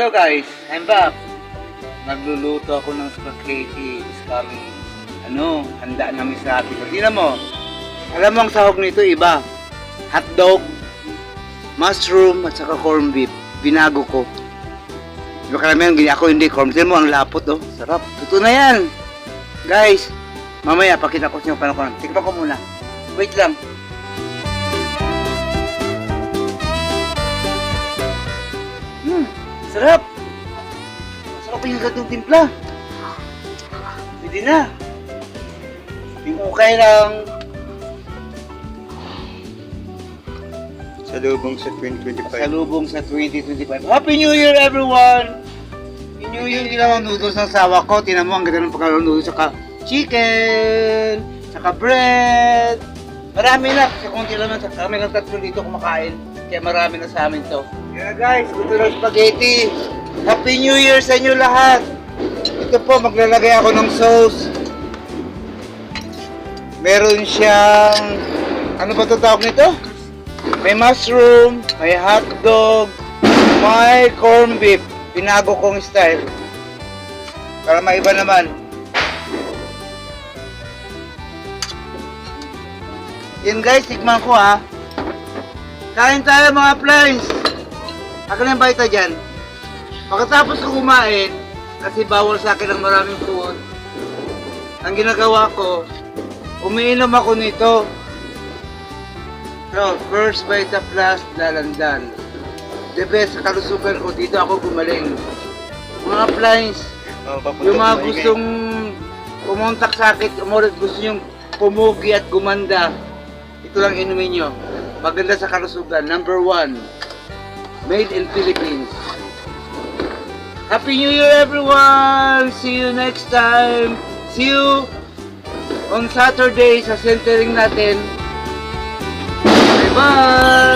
Hello guys, I'm back. Nagluluto ako ng spaghetti this coming, ano, handa namin sa atin. Tingnan mo, alam mo ang sahog nito iba. Hotdog, mushroom, at saka corned beef. Binago ko. Di ba karamihan, gini ako hindi corned beef mo, ang lapot oh. Sarap. Totoo na yan. Guys, mamaya pakita ko sa inyo paano ko. Tikman ko muna. Wait lang. Sarap. Sarap yung gatong timpla. Pwede na. Yung ukay lang. Sa lubong sa 2025. Salubong sa 2025. Happy New Year everyone! Happy New Year ginawang noodles ng sawa ko. Tinan mo ang ganda ng pagkakaroon noodles. Saka chicken, saka bread. Marami na. Kasi konti lang na. Kami lang tatlo dito kumakain. Kaya marami na sa amin to. Kaya guys, gusto ng spaghetti. Happy New Year sa inyo lahat. Ito po, maglalagay ako ng sauce. Meron siyang, ano ba ito nito? May mushroom, may hotdog, may corned beef. Pinago kong style. Para maiba naman. Yan guys, tikman ko ha. Kain tayo mga flies. Akin ang baita dyan. Pagkatapos ko kumain, kasi bawal sa akin ang maraming food, ang ginagawa ko, umiinom ako nito. So, first Vita Plus, Dalandan. The best sa kalusugan ko, dito ako gumaling. Mga flies, Oh, yung mga gustong pumuntak sa akin, umulit gusto nyong pumugi at gumanda, ito lang inumin nyo. Maganda sa kalusugan. Number one, made in Philippines. Happy New Year everyone! See you next time! See you on Saturday sa centering natin. Bye-bye!